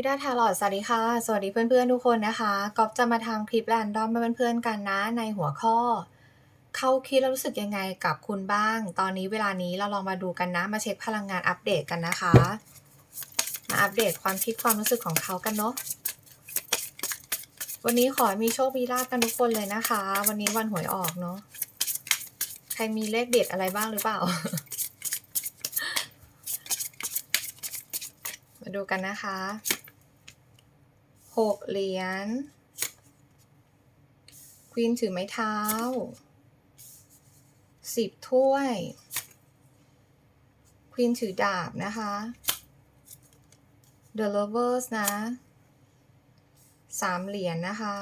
พี่ดาทาลอดสวัสดีค่ะ สวัสดีเพื่อนๆทุกคนนะคะก๊อฟจะมาทำคลิปแรนดอมให้เพื่อนๆกันนะในหัวข้อ เขาคิดแล้วรู้สึกยังไงกับคุณบ้าง ตอนนี้เวลานี้เราลองมาดูกันนะ มาเช็คพลังงานอัปเดตกันนะคะ มาอัปเดตความคิดความรู้สึกของเขากันเนาะวันนี้ขอมีโชคมีลาภกันทุกคนเลยนะคะ วันนี้วันหวยออกเนาะใครมีเลขเด็ดอะไรบ้างหรือเปล่า มาดูกันนะคะ หกเหรียญควีนถือไม้เท้าสิบถ้วยควีนถือดาบนะคะ The Lovers นะสามเหรียญนะคะ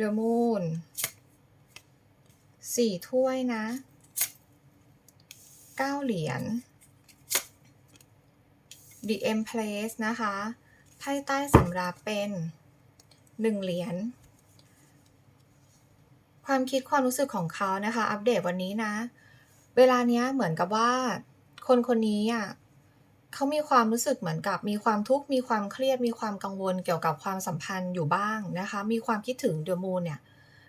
The Moon สี่ถ้วยนะเก้าเหรียญ The Empress นะคะ ไพ่ใต้สำรับเป็นหนึ่งเหรียญความคิดความรู้สึกของเขานะคะ อัปเดตวันนี้นะ เวลาเนี้ยเหมือนกับว่า คนคนนี้อะเขามีความรู้สึกเหมือนกับมีความทุกข์มีความเครียดมีความกังวลเกี่ยวกับความสัมพันธ์อยู่บ้างนะคะ มีความคิดถึงเดอะมูนเนี่ย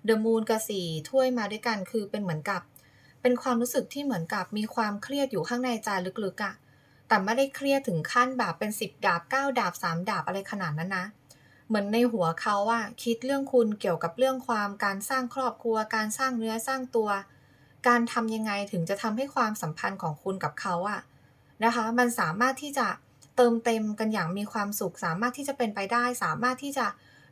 เดอะมูนกับสี่ถ้วยมาด้วยกันคือเป็นเหมือนกับ เป็นความรู้สึกที่เหมือนกับมีความเครียดอยู่ข้างในใจลึกๆอะ่ะ แต่ไม่ได้เครียดถึงขั้นแบบเป็นสิบดาบเก้าดาบสามดาบอะไรขนาดนั้นนะ เหมือนในหัวเขาอะคิดเรื่องคุณเกี่ยวกับเรื่องความการสร้างครอบครัว การสร้างเนื้อสร้างตัว การทำยังไงถึงจะทำให้ความสัมพันธ์ของคุณกับเขาอะนะคะ มันสามารถที่จะเติมเต็มกันอย่างมีความสุข สามารถที่จะเป็นไปได้ สามารถที่จะ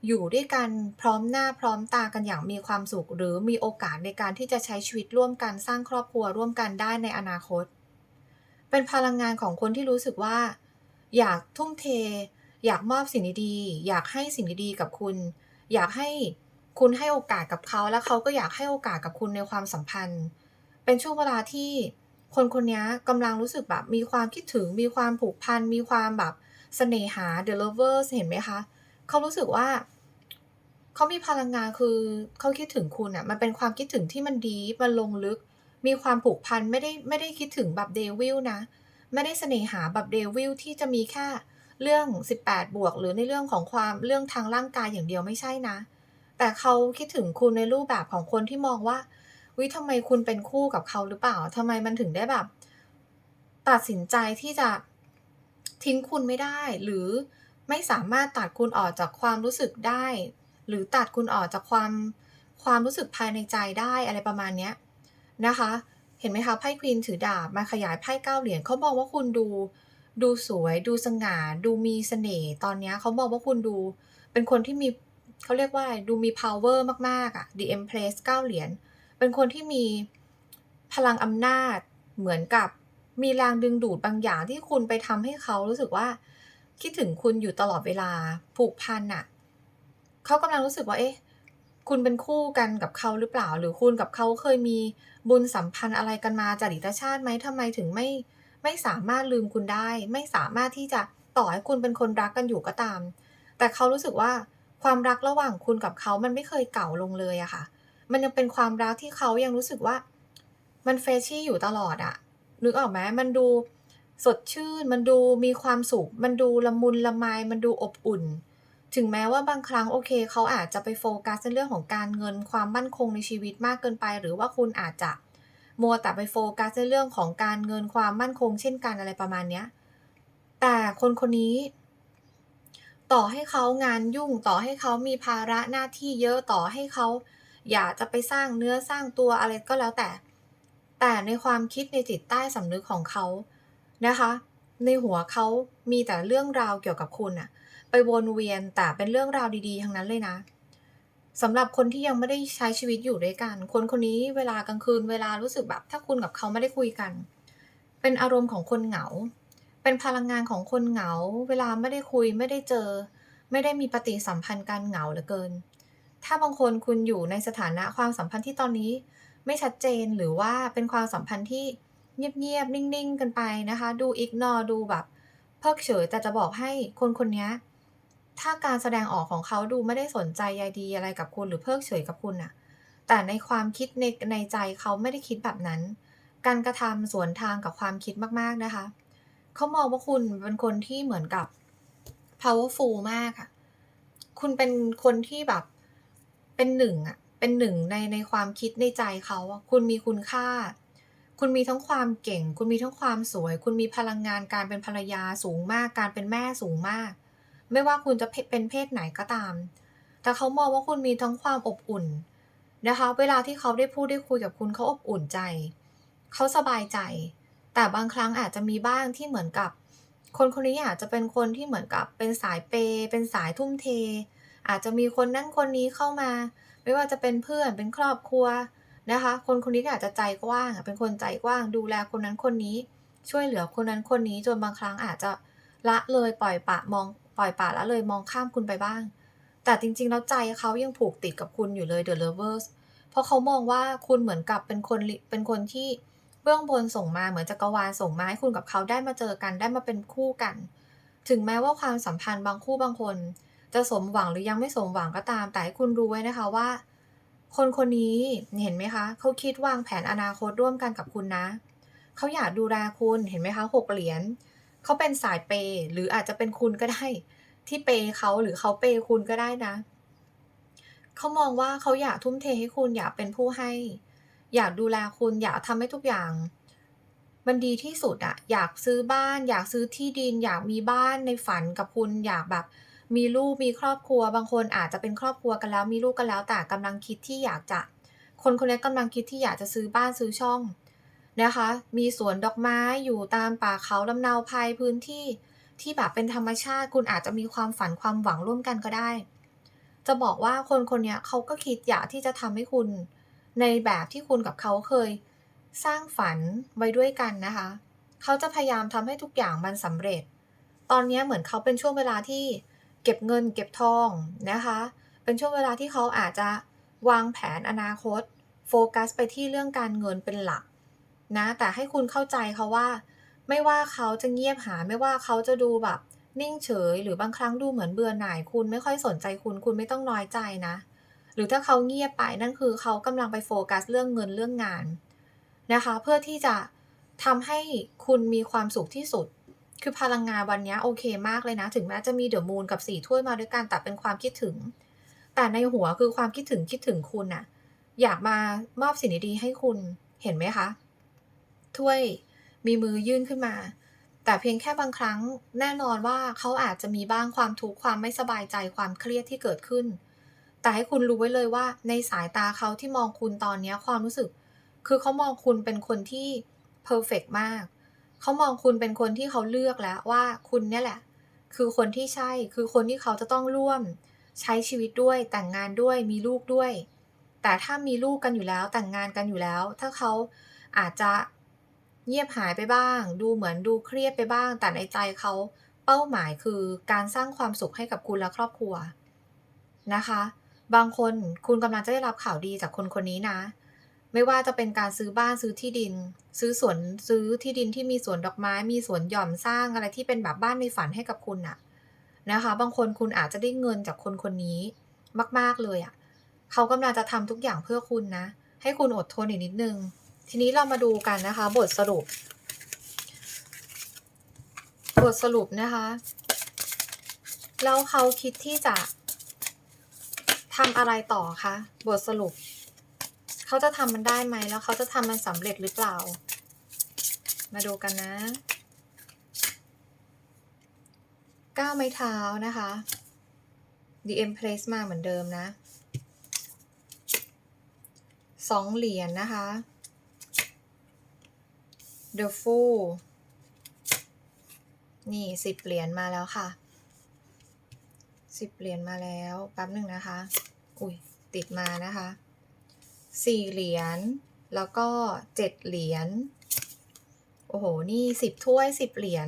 อยู่ด้วยกันพร้อมหน้าพร้อมตากันอย่างมีความสุข หรือมีโอกาสในการที่จะใช้ชีวิตร่วมกันสร้างครอบครัวร่วมกันได้ในอนาคต เป็นพลังงานของคนที่รู้สึกว่า อยากทุ่มเท อยากมอบสิ่งดีๆ อยากให้สิ่งดีๆ กับคุณ อยากให้คุณให้โอกาสกับเขาแล้วเขาก็อยากให้โอกาสกับคุณในความสัมพันธ์ เป็นช่วงเวลาที่คนคนนี้กำลังรู้สึกแบบมีความคิดถึง มีความผูกพัน มีความแบบเสน่หา The Lovers เห็นไหมคะ เขารู้สึกว่า เขามีพลังงานคือเขาคิดถึงคุณอะ่ะ มันเป็นความคิดถึงที่มันดี มันลงลึก มีความผูกพันไม่ได้ไม่ได้คิดถึงแบบเดวิลนะ ไม่ได้เสน่หาแบบเดวิลที่จะมีแค่เรื่อง 18 บวก หรือในเรื่องของความเรื่องทางร่างกายอย่างเดียวไม่ใช่นะ แต่เขาคิดถึงคุณในรูปแบบของคนที่มองว่าวิทำไมคุณเป็นคู่กับเขาหรือเปล่าทำไมมันถึงได้แบบ ตัดสินใจที่จะทิ้งคุณไม่ได้ หรือไม่สามารถตัดคุณออกจากความรู้สึกได้ หรือตัดคุณออกจากความความรู้สึกภายในใจได้อะไรประมาณเนี้ย นะคะ เห็นไหมคะไพ่ควีนถือดาบมาขยายไพ่เก้าเหรียญเขาบอกว่าคุณดู ดูสวย ดูสง่า ดูมีเสน่ห์ตอนนี้เขาบอกว่าคุณดู เป็นคนที่มีเขาเรียกว่าดูมี power มากๆอะ่ะ The Empress เก้าเหรียญเป็นคนที่มีพลังอำนาจเหมือนกับมีแรงดึงดูดบางอย่างที่คุณไปทำให้เขารู้สึกว่า คิดถึงคุณอยู่ตลอดเวลาผูกพันอะ่ะเขากำลังรู้สึกว่าเอ๊ะคุณเป็นคู่กันกับเขาหรือเปล่า หรือคุณกับเขาเคยมี บุญสัมพันธ์อะไรกันมาจากดิตชาติไหมทำไมถึงไม่ไม่สามารถลืมคุณได้ ไม่สามารถที่จะต่อให้คุณเป็นคนรักกันอยู่ก็ตาม แต่เขารู้สึกว่าความรักระหว่างคุณกับเขามันไม่เคยเก่าลงเลยอะค่ะ มันยังเป็นความรักที่เขายังรู้สึกว่า มันเฟชชี่อยู่ตลอดอะนึกออกไหมมันดูสดชื่น มันดูมีความสุข มันดูละมุนละไมมันดูอบอุ่น ถึงแม้ว่าบางครั้งโอเคเขาอาจจะไปโฟกัสในเรื่องของการเงินความมั่นคงในชีวิตมากเกินไป หรือว่าคุณอาจจะมัวแต่ไปโฟกัสในเรื่องของการเงินความมั่นคง เช่นกันอะไรประมาณเนี้ยแต่คนคนนี้ ต่อให้เขางานยุ่งต่อให้เขามีภาระหน้าที่เยอะต่อให้เขาอยากจะไปสร้างเนื้อสร้างตัวอะไรก็แล้วแต่ แต่ในความคิดในจิตใต้สำนึกของเขานะคะ ในหัวเขามีแต่เรื่องราวเกี่ยวกับคุณอะ ไปวนเวียนแต่เป็นเรื่องราวดีๆ ทั้งนั้นเลยนะสำหรับคนที่ยังไม่ได้ใช้ชีวิตอยู่ด้วยกัน คนคนนี้เวลากลางคืนเวลารู้สึกแบบ ถ้าคุณกับเขาไม่ได้คุยกัน เป็นอารมณ์ของคนเหงา เป็นพลังงานของคนเหงา เวลาไม่ได้คุยไม่ได้เจอ ไม่ได้มีปฏิสัมพันธ์การเหงาเหลือเกิน ถ้าบางคนคุณอยู่ในสถานะความสัมพันธ์ที่ตอนนี้ ไม่ชัดเจนหรือว่าเป็นความสัมพันธ์ที่เงียบๆนิ่งๆ กันไปนะคะ ดูอิกนอดูแบบเพิกเฉยแต่จะบอกให้คนคนนี้ ถ้าการแสดงออกของเขาดูไม่ได้สนใจใยดีอะไรกับคุณหรือเพิกเฉยกับคุณน่ะแต่ในความคิดในในใจเขาไม่ได้คิดแบบนั้น การกระทำสวนทางกับความคิดมากๆนะคะ เขามองว่าคุณเป็นคนที่เหมือนกับ powerful มากอะคุณเป็นคนที่แบบเป็น1อะเป็น1ในในความคิดในใจเขาอะคุณมีคุณค่า คุณมีทั้งความเก่ง คุณมีทั้งความสวย คุณมีพลังงานการเป็นภรรยาสูงมาก การเป็นแม่สูงมาก ไม่ว่าคุณจะเป็นเพศไหนก็ตาม แต่เขามองว่าคุณมีทั้งความอบอุ่นนะคะ เวลาที่เขาได้พูดได้คุยกับคุณเขาอบอุ่นใจ เขาสบายใจ แต่บางครั้งอาจจะมีบ้างที่เหมือนกับ คนคนนี้อาจจะเป็นคนที่เหมือนกับเป็นสายเป เป็นสายทุ่มเท อาจจะมีคนนั้นคนนี้เข้ามา ไม่ว่าจะเป็นเพื่อน เป็นครอบครัวนะคะ คนคนนี้อาจจะใจกว้าง เป็นคนใจกว้าง ดูแลคนนั้นคนนี้ ช่วยเหลือคนนั้นคนนี้ จนบางครั้งอาจจะละเลยปล่อยปะมอง ปล่อยปละละเลยมองข้ามคุณไปบ้าง แต่จริงๆ แล้วใจเขายังผูกติดกับคุณอยู่เลย The Lovers เพราะเขามองว่าคุณเหมือนกับเป็นคนเป็นคนที่เบื้องบนส่งมาเหมือนจักรวาลส่งมาให้คุณกับเขาได้มาเจอกันได้มาเป็นคู่กัน ถึงแม้ว่าความสัมพันธ์บางคู่บางคน จะสมหวังหรือยังไม่สมหวังก็ตาม แต่ให้คุณรู้ไว้นะคะว่า คนคนนี้เห็นไหมคะ เขาคิดวางแผนอนาคตร่วมกันกับคุณนะ เขาอยากดูแลคุณเห็นไหมคะ6เหรียญ เขาเป็นสายเปย์หรืออาจจะเป็นคุณก็ได้ ที่เปย์เขาหรือเขาเปย์คุณก็ได้นะเขามองว่าเขาอยากทุ่มเทให้คุณอยากเป็นผู้ให้ อยากดูแลคุณอยากทำให้ทุกอย่าง มันดีที่สุดอะอยากซื้อบ้าน อยากซื้อที่ดิน อยากมีบ้านในฝันกับคุณอยากแบบมีลูกมีครอบครัว บางคนอาจจะเป็นครอบครัวกันแล้ว มีลูกกันแล้วแต่กำลังคิดที่อยากจะ คนคนนี้กำลังคิดที่อยากจะซื้อบ้านซื้อช่อง นะคะ มีสวนดอกไม้อยู่ตามป่าเขาลำเนาไพรพื้นที่ที่แบบเป็นธรรมชาติ คุณอาจจะมีความฝันความหวังร่วมกันก็ได้ จะบอกว่าคนคนนี้เขาก็คิดอยากที่จะทำให้คุณ ในแบบที่คุณกับเขาเคย สร้างฝันไว้ด้วยกันนะคะ เขาจะพยายามทำให้ทุกอย่างมันสำเร็จ ตอนนี้เหมือนเขาเป็นช่วงเวลาที่เก็บเงินเก็บทองนะคะ เป็นช่วงเวลาที่เขาอาจจะวางแผนอนาคต โฟกัสไปที่เรื่องการเงินเป็นหลัก นะ แต่ให้คุณเข้าใจเขาว่า ไม่ว่าเขาจะเงียบหา ไม่ว่าเขาจะดูแบบ นิ่งเฉย หรือบางครั้งดูเหมือนเบื่อหน่าย คุณไม่ค่อยสนใจคุณ คุณไม่ต้องน้อยใจนะ หรือถ้าเขาเงียบไปนั่นคือเขากำลังไปโฟกัสเรื่องเงินเรื่องงานนะคะ เพื่อที่จะทำให้คุณมีความสุขที่สุด คือพลังงานวันนี้โอเคมากเลยนะ ถึงแม้จะมี The Moon กับ4ถ้วยมาด้วยกันแต่เป็นความคิดถึง แต่ในหัวคือความคิดถึงคิดถึงคุณน่ะอยากมามอบสิ่งดีๆให้คุณเห็นไหมคะ ถ้วยมีมือยื่นขึ้นมา แต่เพียงแค่บางครั้งแน่นอนว่าเขาอาจจะมีบ้างความทุกข์ความไม่สบายใจความเครียดที่เกิดขึ้น แต่ให้คุณรู้ไว้เลยว่า ในสายตาเขาที่มองคุณตอนนี้ความรู้สึก คือเขามองคุณเป็นคนที่เพอร์เฟกต์มาก เขามองคุณเป็นคนที่เขาเลือกแล้วว่าคุณเนี่ยแหละ คือคนที่ใช่ คือคนที่เขาจะต้องร่วม ใช้ชีวิตด้วย แต่งงานด้วย มีลูกด้วย แต่ถ้ามีลูกกันอยู่แล้ว แต่งงานกันอยู่แล้ว ถ้าเขาอาจจะ เงียบหายไปบ้าง ดูเหมือนดูเครียดไปบ้าง แต่ในใจเขาเป้าหมายคือการสร้างความสุขให้กับคุณและครอบครัวนะคะ บางคนคุณกำลังจะได้รับข่าวดีจากคนคนนี้นะ ไม่ว่าจะเป็นการซื้อบ้านซื้อที่ดิน ซื้อสวนซื้อที่ดินที่มีสวนดอกไม้ มีสวนหย่อมสร้างอะไรที่เป็นแบบบ้านในฝันให้กับคุณน่ะนะคะ บางคนคุณอาจจะได้เงินจากคนคนนี้มาก ๆเลยอะเขากำลังจะทำทุกอย่างเพื่อคุณนะ ให้คุณอดทนอีกนิดนึง ทีนี้เรามาดูกันนะคะ บทสรุป บทสรุปนะคะแล้วเขาคิดที่จะทำอะไรต่อคะบทสรุป เขาจะทำมันได้ไหมแล้วเขาจะทำมันสำเร็จหรือเปล่า มาดูกันนะ9ไม้เท้านะคะ The Empress มาเหมือนเดิมนะ2เหรียญนะคะ The Fool นี่10เหรียญมาแล้วค่ะ10เหรียญมาแล้วแป๊บหนึ่งนะคะ อุ๊ยติดมานะคะ4เหรียญแล้วก็7เหรียญโอ้โฮนี่10ถ้วย10เหรียญ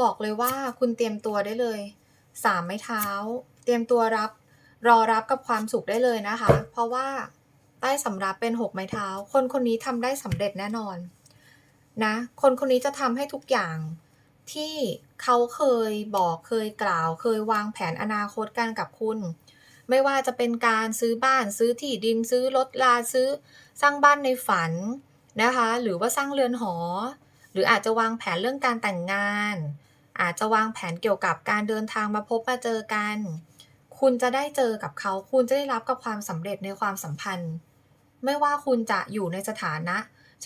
บอกเลยว่าคุณเตรียมตัวได้เลย3ไม้เท้า เตรียมตัวรับรอรับกับความสุขได้เลยนะคะ เพราะว่าใต้สำรับเป็น6ไม้เท้า คนคนนี้ทำได้สำเร็จแน่นอน นะ คนคนนี้จะทำให้ทุกอย่างที่เขาเคยบอกเคยกล่าว เคยวางแผนอนาคตกันกับคุณ ไม่ว่าจะเป็นการซื้อบ้านซื้อที่ดินซื้อรถราซื้อสร้างบ้านในฝันนะคะ หรือว่าสร้างเรือนหอ หรืออาจจะวางแผนเรื่องการแต่งงาน อาจจะวางแผนเกี่ยวกับการเดินทางมาพบมาเจอกัน คุณจะได้เจอกับเขา คุณจะได้รับกับความสำเร็จในความสัมพันธ์ ไม่ว่าคุณจะอยู่ในสถานะ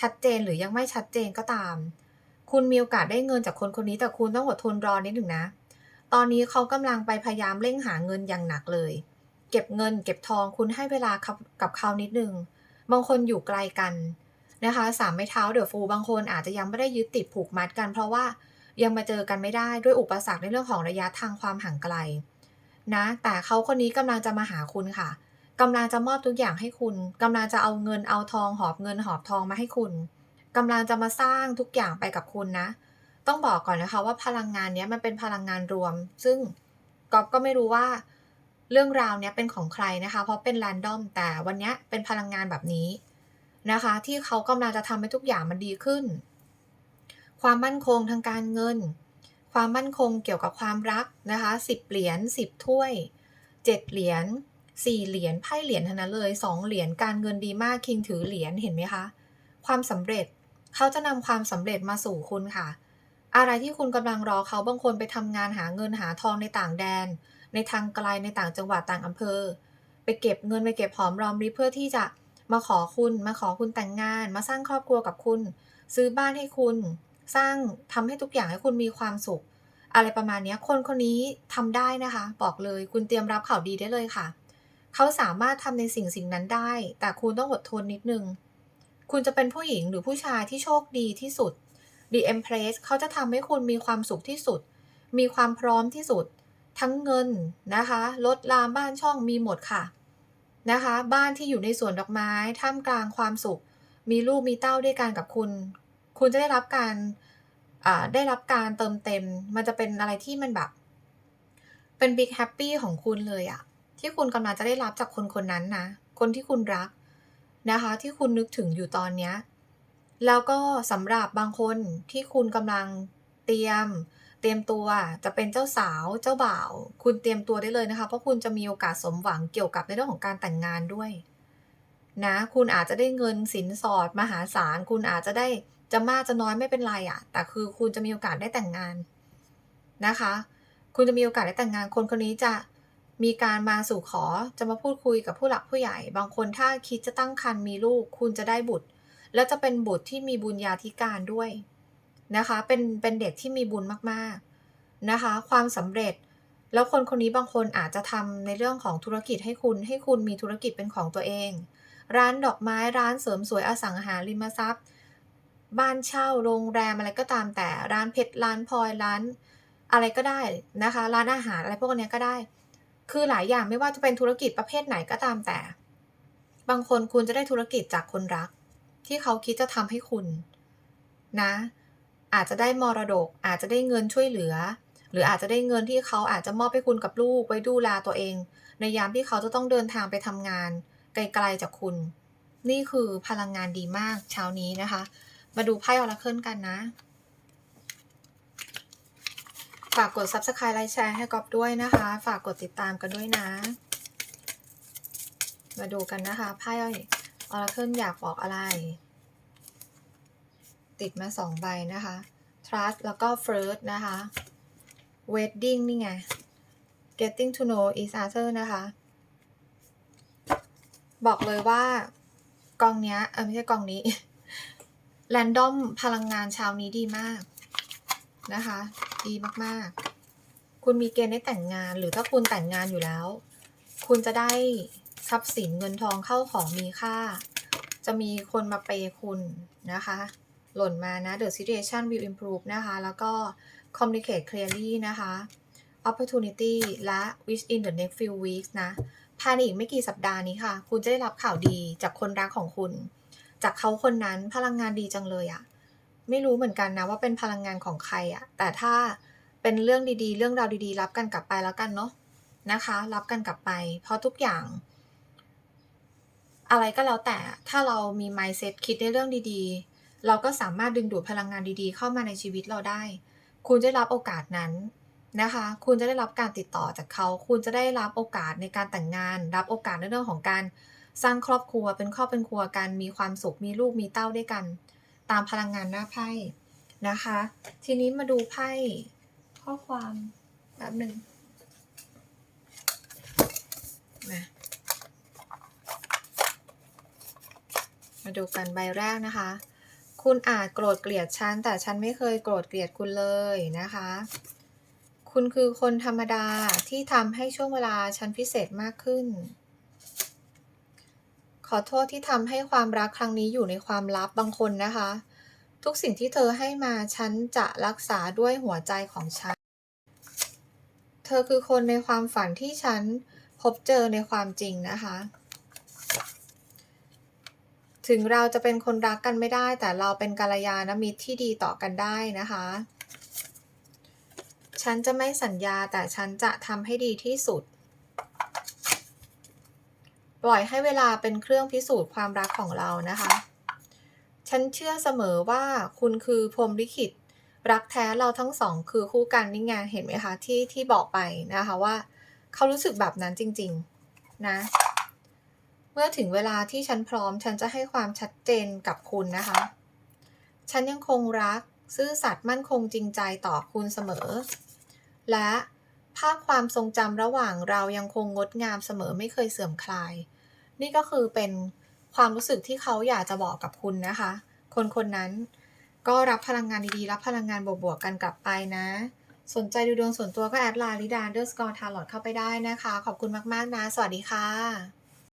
ชัดเจนหรือยังไม่ชัดเจนก็ตาม คุณมีโอกาสได้เงินจากคนคนนี้แต่คุณต้องอดทนรอนิดหนึ่งนะ ตอนนี้เขากำลังไปพยายามเร่งหาเงินอย่างหนักเลย เก็บเงิน เก็บทองคุณให้เวลากับกับเขานิดนึงบางคนอยู่ไกลกันนะคะสามไม้เท้าเดอะฟูบางคนอาจจะยังไม่ได้ยึดติดผูกมัดกัน เพราะว่ายังมาเจอกันไม่ได้ด้วยอุปสรรคในเรื่องของระยะทางความห่างไกลนะแต่เขาคนนี้กำลังจะมาหาคุณค่ะ กำลังจะมอบทุกอย่างให้คุณกำลังจะเอาเงินเอาทองหอบเงินหอบทองมาให้คุณกำลังจะมาสร้างทุกอย่างไปกับคุณนะ ต้องบอกก่อนนะคะว่าพลังงานนี้มันเป็นพลังงานรวม ซึ่งก๊อฟก็ไม่รู้ว่าเรื่องราวเนี้ยเป็นของใครนะคะ เพราะเป็นแรนดอมแต่วันเนี้ยเป็นพลังงานแบบนี้นะคะ ที่เขากำลังจะทำให้ทุกอย่างมันดีขึ้น ความมั่นคงทางการเงิน ความมั่นคงเกี่ยวกับความรักนะคะสิบเหรียญสิบถ้วยเจ็ดเหรียญ สี่เหรียญไพ่เหรียญทั้งนั้นเลยสองเหรียญการเงินดีมากคิงถือเหรียญเห็นไหมคะ ความสำเร็จเขาจะนำความสำเร็จมาสู่คุณค่ะ อะไรที่คุณกำลังรอเขาบางคนไปทำงานหาเงินหาทองในต่างแดน ในทางไกลในต่างจังหวัดต่างอำเภอ ไปเก็บเงินไปเก็บหอมรอมริบเพื่อที่จะมาขอคุณมาขอคุณแต่งงาน มาสร้างครอบครัวกับคุณ ซื้อบ้านให้คุณ สร้างทำให้ทุกอย่างให้คุณมีความสุข อะไรประมาณนี้คนคนนี้ทำได้นะคะ บอกเลยคุณเตรียมรับข่าวดีได้เลยค่ะ เขาสามารถทำในสิ่งสิ่งนั้นได้ แต่คุณต้องอดทนนิดนึง คุณจะเป็นผู้หญิงหรือผู้ชายที่โชคดีที่สุด The Empress เขาจะทำให้คุณมีความสุขที่สุด มีความพร้อมที่สุด ทั้งเงินนะคะรถลามบ้านช่องมีหมดค่ะนะคะ บ้านที่อยู่ในสวนดอกไม้ ท่ามกลางความสุข มีลูกมีเต้าด้วยกันกับคุณ คุณจะได้รับการได้รับการเติมเต็ม มันจะเป็นอะไรที่มันแบบ เป็นบิ๊กแฮปปี้ของคุณเลยอะ ที่คุณกำลังจะได้รับจากคนคนนั้นนะ คนที่คุณรักนะคะ ที่คุณนึกถึงอยู่ตอนเนี้ยแล้วก็สำหรับบางคนที่คุณกำลังเตรียม เตรียมตัวจะเป็นเจ้าสาวเจ้าบ่าว คุณเตรียมตัวได้เลยนะคะ เพราะคุณจะมีโอกาสสมหวังเกี่ยวกับในเรื่องของการแต่งงานด้วยนะคุณอาจจะได้เงินสินสอดมหาศาล คุณอาจจะได้จะมากจะน้อยไม่เป็นไรอะ่ะ แต่คือคุณจะมีโอกาสได้แต่งงานนะคะ คุณจะมีโอกาสได้แต่งงานคนคนนี้จะ มีการมาสู่ขอจะมาพูดคุยกับผู้หลักผู้ใหญ่ บางคนถ้าคิดจะตั้งครรภ์มีลูกคุณจะได้บุตร และจะเป็นบุตรที่มีบุญญาธิการด้วยนะคะ เป็นเป็นเด็กที่มีบุญมากๆนะคะ ความสำเร็จ แล้วคนคนนี้บางคนอาจจะทำในเรื่องของธุรกิจให้คุณให้คุณมีธุรกิจเป็นของตัวเอง ร้านดอกไม้ร้านเสริมสวยอสังหาริมทรัพย์ บ้านเช่าโรงแรมอะไรก็ตามแต่ร้านเพชรร้านพลอยร้าน อะไรก็ได้นะคะ ร้านอาหารอะไรพวกนี้ก็ได้ คือหลายอย่างไม่ว่าจะเป็นธุรกิจประเภทไหนก็ตามแต่ บางคนคุณจะได้ธุรกิจจากคนรัก ที่เขาคิดจะทำให้คุณ นะ อาจจะได้มรดก อาจจะได้เงินช่วยเหลือ หรืออาจจะได้เงินที่เขาอาจจะมอบให้คุณกับลูกไว้ดูแลตัวเอง ในยามที่เขาจะต้องเดินทางไปทำงาน ไกลๆจากคุณ นี่คือพลังงานดีมากเช้านี้นะคะ มาดูไพ่ออราเคิลกันนะ ฝากกด subscribe ไลค์แชร์ให้กอบด้วยนะคะ ฝากกดติดตามกันด้วยนะ มาดูกันนะคะไพ่ออราเคิลอยากบอกอะไร ติดมาสองใบนะคะ trust แล้วก็ first นะคะ wedding นี่ไง getting to know each other นะคะ บอกเลยว่ากองเนี้ยเออไม่ใช่กองนี้ แรนดอมพลังงานเช้านี้ดีมากนะคะ ดีมากๆ คุณมีเกณฑ์ได้แต่งงาน หรือถ้าคุณแต่งงานอยู่แล้ว คุณจะได้ทรัพย์สินเงินทองเข้าของมีค่า จะมีคนมาเปย์คุณนะคะ หล่นมานะ the situation will improve นะคะ แล้วก็ communicate clearly นะคะ opportunity และ within the next few weeks นะ ภายในอีกไม่กี่สัปดาห์นี้ค่ะ คุณจะได้รับข่าวดีจากคนรักของคุณ จากเขาคนนั้นพลังงานดีจังเลยอะ ไม่รู้เหมือนกันนะว่าเป็นพลังงานของใครอะแต่ถ้าเป็นเรื่องดีๆ เรื่องราวดีๆ รับกันกลับไปแล้วกันเนาะนะคะ รับกันกลับไป เพราะทุกอย่าง อะไรก็แล้วแต่ถ้าเรามี mindset คิดในเรื่องดีๆ เราก็สามารถดึงดูดพลังงานดีๆ เข้ามาในชีวิตเราได้ คุณจะรับโอกาสนั้นนะคะ คุณจะได้รับการติดต่อจากเขา คุณจะได้รับโอกาสในการแต่งงาน รับโอกาสในเรื่องของการสร้างครอบครัวเป็นครอบเป็นครัวกันมีความสุขมีลูกมีเต้าด้วยกัน ตามพลังงานหน้าไพ่นะคะ ทีนี้มาดูไพ่ข้อความแป๊บหนึ่งมามาดูกันใบแรกนะคะ คุณอาจโกรธเกลียดฉัน แต่ฉันไม่เคยโกรธเกลียดคุณเลยนะคะ คุณคือคนธรรมดาที่ทำให้ช่วงเวลาฉันพิเศษมากขึ้น ขอโทษที่ทำให้ความรักครั้งนี้อยู่ในความลับบางคนนะคะ ทุกสิ่งที่เธอให้มาฉันจะรักษาด้วยหัวใจของฉัน เธอคือคนในความฝันที่ฉันพบเจอในความจริงนะคะ ถึงเราจะเป็นคนรักกันไม่ได้ แต่เราเป็นกัลยาณมิตรที่ดีต่อกันได้นะคะ ฉันจะไม่สัญญาแต่ฉันจะทำให้ดีที่สุด ปล่อยให้เวลาเป็นเครื่องพิสูจน์ความรักของเรานะคะ ฉันเชื่อเสมอว่าคุณคือพรมลิขิต รักแท้เราทั้งสองคือคู่กันนี่ไงเห็นไหมคะที่ที่บอกไปนะคะว่า เขารู้สึกแบบนั้นจริง ๆ นะ เมื่อถึงเวลาที่ฉันพร้อม ฉันจะให้ความชัดเจนกับคุณนะคะ ฉันยังคงรักซื่อสัตย์มั่นคงจริงใจต่อคุณเสมอ และภาพความทรงจำระหว่างเรายังคงงดงามเสมอไม่เคยเสื่อมคลาย นี่ก็คือเป็นความรู้สึกที่เขาอยากจะบอกกับคุณนะคะ คนคนนั้นก็รับพลังงานดีๆ รับพลังงานบวกๆกันกลับไปนะ สนใจดูดวงส่วนตัวก็แอดไลน์ลิดาเดอร์สกอร์ทาร์ลอตเข้าไปได้นะคะ ขอบคุณมากๆนะ สวัสดีค่ะ